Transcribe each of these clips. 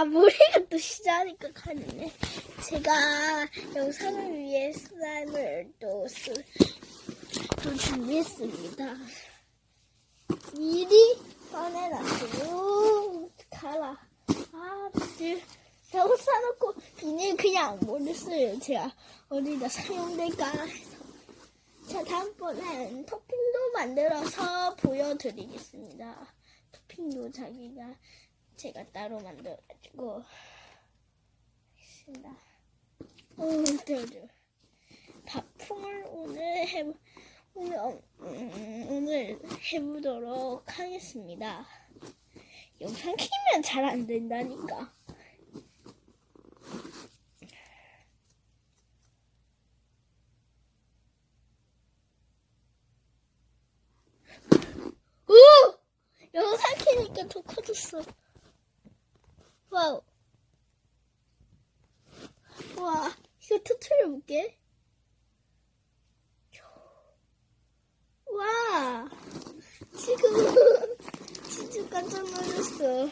아, 머리가 또 시작하니까 가네. 제가 영상을 위해 슬라임을 또, 쓰, 또 준비했습니다. 미리 꺼내놨어요. 가라. 아, 늘 잘못 사놓고 비닐 그냥 안 버렸어요. 제가 어디다 사용될까 해서. 자, 다음번엔 토핑도 만들어서 보여드리겠습니다. 토핑도 자기가 제가 따로 만들어가지고 했습니다. 오, 네, 밥풍을 오늘 해 오늘 어, 음, 오늘 해보도록 하겠습니다. 영상 키면 잘 안 된다니까. 오! 영상 키니까 더 커졌어. 와우. 와, 이거 터트려 볼게. 와, 지금 진짜 깜짝 놀랐어.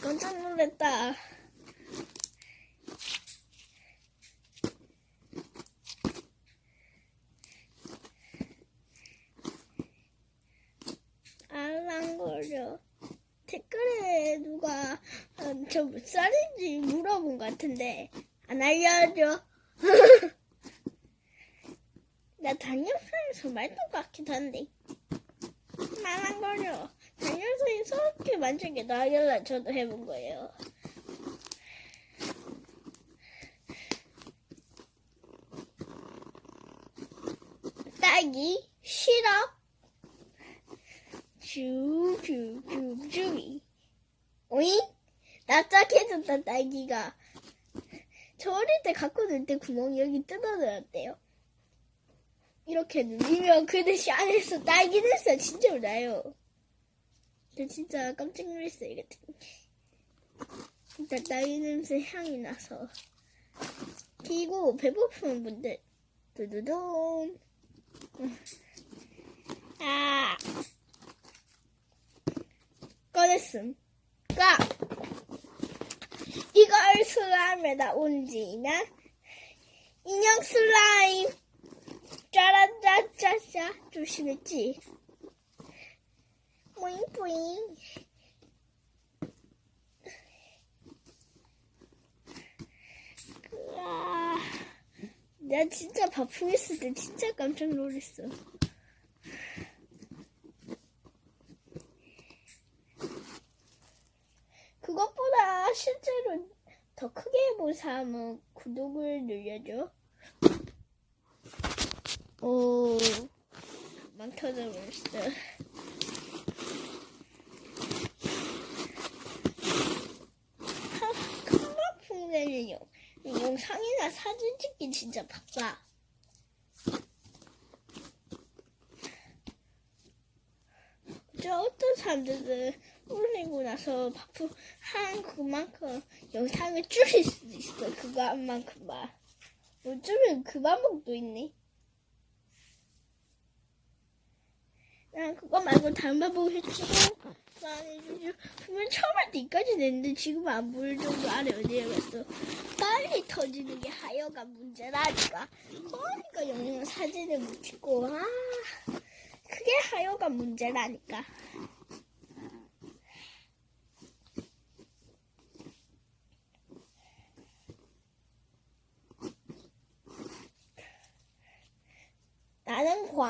깜짝 놀랐다. 알랑거려. 댓글에 누가 어, 저몇 살인지 물어본 것 같은데 안 알려줘. 나 것 같기도 한데 말랑거려. 단열소에서 이렇게 만지게 나길래 저도 해본 거예요. 딸기 시럽 쭈쭈쭈쭈이 오잉? 납작해졌다 딸기가 저 어릴 때 갖고 놀 때 구멍이 여기 뜯어들었대요 이렇게 누르면 그 대신 안에서 딸기 냄새 진짜 나요. 저 진짜 깜짝 놀랐어요 이거. 일단 딸기 냄새 향이 나서. 그리고 배고픈 분들. 두두둥 아. 꺼냈음. 까! 이걸 슬라임에다 얹으면 인형 슬라임 짜라짜짜짜 조심했지? 뿌잉뿌잉 으아, 나 진짜 바풍했을 때 진짜 깜짝 놀랐어. 그것보다 실제로 더 크게 해본 사람은 구독을 눌려줘. 오, 만 터져버렸어. 카마풍대는 영, 영상이나 사진 찍기 진짜 바빠. 저 어떤 사람들은 올리고 나서 바쁘 한 그만큼 영상을 줄일 수도 있어. 그거 한 만큼만. 요즘은 그 방법도 있네. 난 그거 말고 방법 해주고 나는 분명 처음 할때 이까지 냈는데 지금 안 보일 정도 아래 어디에 갔어. 빨리 터지는 게 하여간 문제라니까. 그러니까 영상 사진을 못 찍고 아 그게 하여간 문제라니까.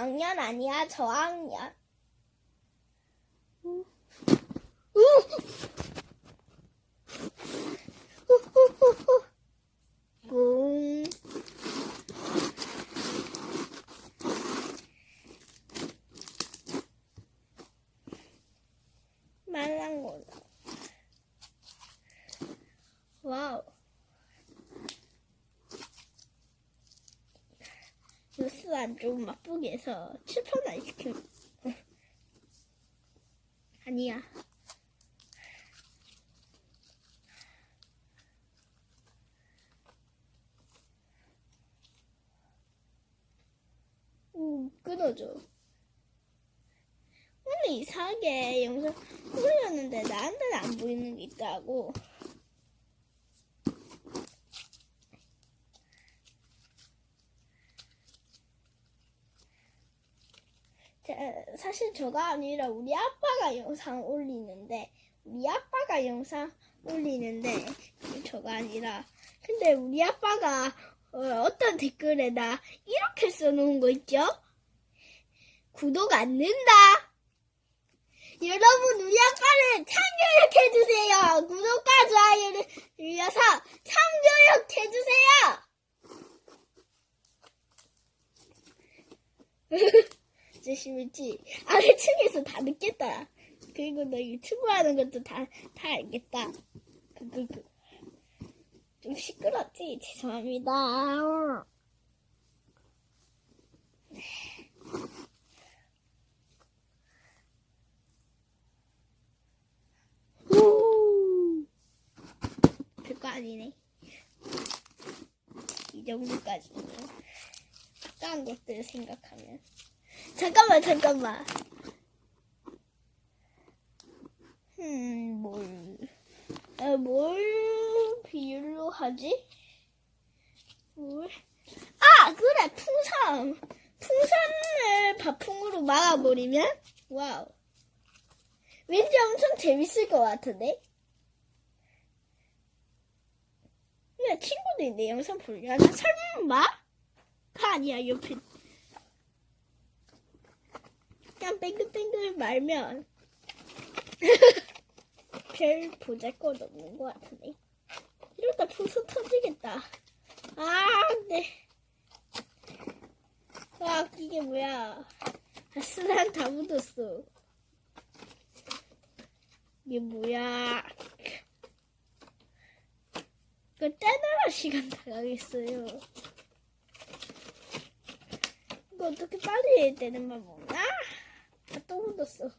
광년 아니야 저학년. 우. 우. 후후후후. 꿍. 말랑 거다. 와우. 뉴스안 좀 맛보게 해서 7천 아이스크림. 어. 아니야. 오, 끊어져. 오늘 이상하게 영상 올렸는데 나한테는 안 보이는 게 있다고. 사실 저가 아니라 우리 아빠가 영상 올리는데 우리 아빠가 영상 올리는데 저가 아니라 근데 우리 아빠가 어, 떤 댓글에다 이렇게 써놓은 거 있죠? 구독 안 는다. 여러분 우리 아빠를 참교육 해주세요. 구독과 좋아요를 눌러서 참교육 해주세요. 조심했지. 아래층에서 다 듣겠다. 그리고 너 유튜브 하는 것도 다, 다 알겠다. 그, 그, 그. 좀 시끄럽지? 죄송합니다. 후. 별거 아니네. 이 정도까지는. 딴 것들 생각하면. 잠깐만, 잠깐만. 음, 뭘, 아, 뭘 비율로 하지? 뭘? 아, 그래, 풍선. 풍선을 밥풍으로 막아버리면? 와우. 왠지 엄청 재밌을 것 같은데? 야, 친구들이 내 영상 보려나? 설마? 가 아니야, 옆에. 그냥 뱅글뱅글 말면. 별 보잘것 없는 것 같은데. 이러다 풍선 터지겠다. 아, 네. 와, 이게 뭐야. 아스란 다 묻었어. 이게 뭐야. 이거 떼느라 시간 다 가겠어요. 이거 어떻게 빨리 되는 말 뭐야? 아, 또 묻었어.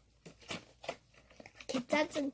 개 짜증.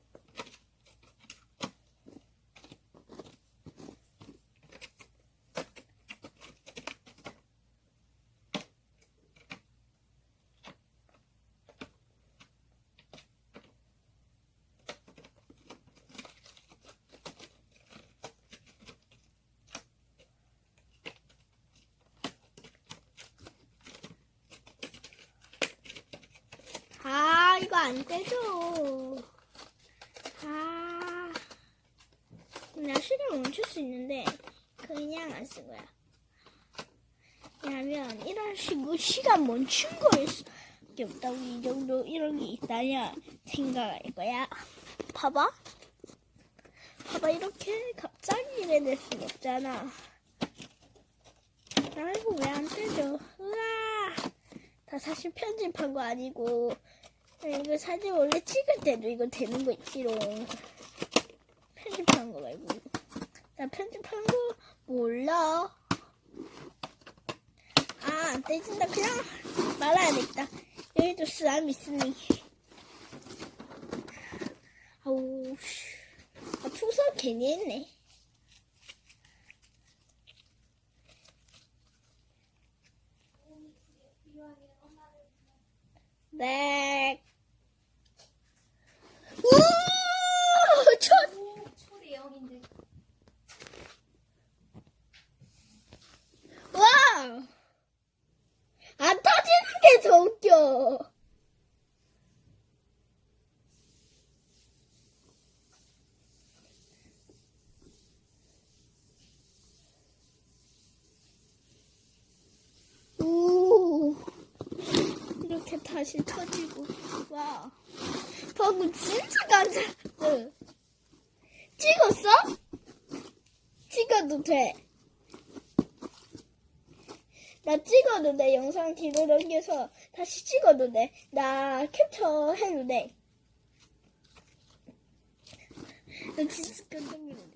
아, 이거 안 떼져. 아, 나 시간 멈출 수 있는데, 그냥 안 쓴 거야. 왜냐면, 이런 식으로 시간 멈춘 거일 수밖에 없다고, 이 정도, 이런 게 있다냐 생각할 거야. 봐봐. 봐봐, 이렇게 갑자기 이래 될순 없잖아. 아이고, 왜안 떼져? 으아! 다 사실 편집한 거 아니고, 이거 사진 원래 찍을 때도 이거 되는 거 있지롱. 편집한 거 말고. 나 편집한 거 몰라. 아, 안 떼진다. 그냥 말아야겠다. 여기도 쓰람 있으니. 아우, 씨. 아, 풍선 괜히 했네. 네. 우! 첫! 초리 영인데. 와! 안 터지는 게 더 웃겨. 오. 이렇게 다시 터지고. 와. 방금 진짜 깜짝이야. 찍었어? 찍어도 돼. 나 찍어도 돼. 영상 뒤로 넘겨서 다시 찍어도 돼. 나 캡처 해도 돼. 나 진짜 깜짝 놀랐다.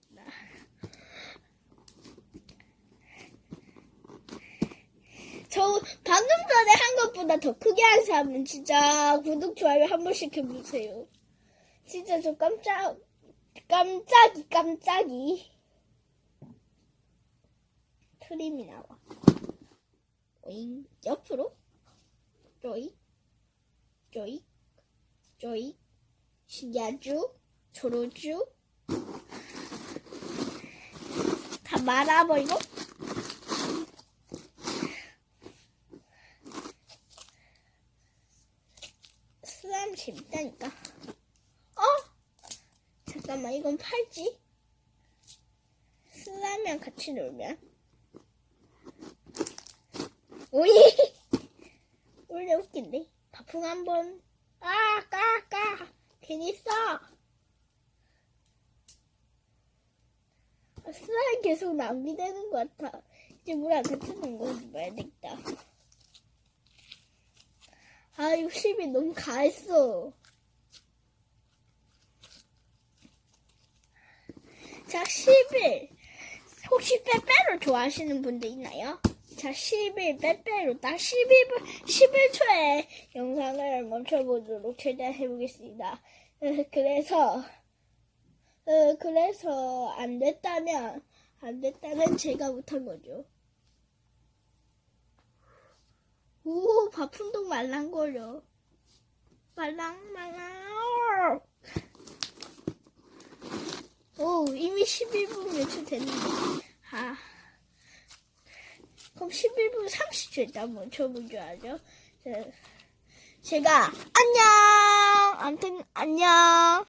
저 방금 전에 한 것보다 더 크게 한 사람은 진짜 구독, 좋아요 한 번씩 해주세요. 진짜 저 깜짝, 깜짝이, 깜짝이. 트림이 나와. 오잉, 옆으로? 쪼이, 쪼이, 조이, 야주, 조로주 다 말아버리고 슬라임 재밌다니까. 어? 잠깐만 이건 팔지? 슬라임이랑 같이 놀면? 오이! 원래 웃긴데? 바풍 한 번. 아 까 까! 괜히 써! 아, 슬라임 계속 낭비되는 것 같아. 이제 물안 같이 놓은 거 봐야 되겠다. 아 60이 너무 가했어 자 11 혹시 빼빼로 좋아하시는 분들 있나요? 자, 11 빼빼로 딱 11분 11초에 영상을 멈춰보도록 최대한 해보겠습니다. 어, 그래서 어, 그래서 안 됐다면 안 됐다면 제가 못한 거죠. 오, 바풍동 말랑거려. 말랑말랑. 오, 이미 11분 며칠 됐는데. 아. 그럼 11분 30초 일단 멈춰보죠 하죠. 자, 제가, 안녕! 아무튼, 안녕!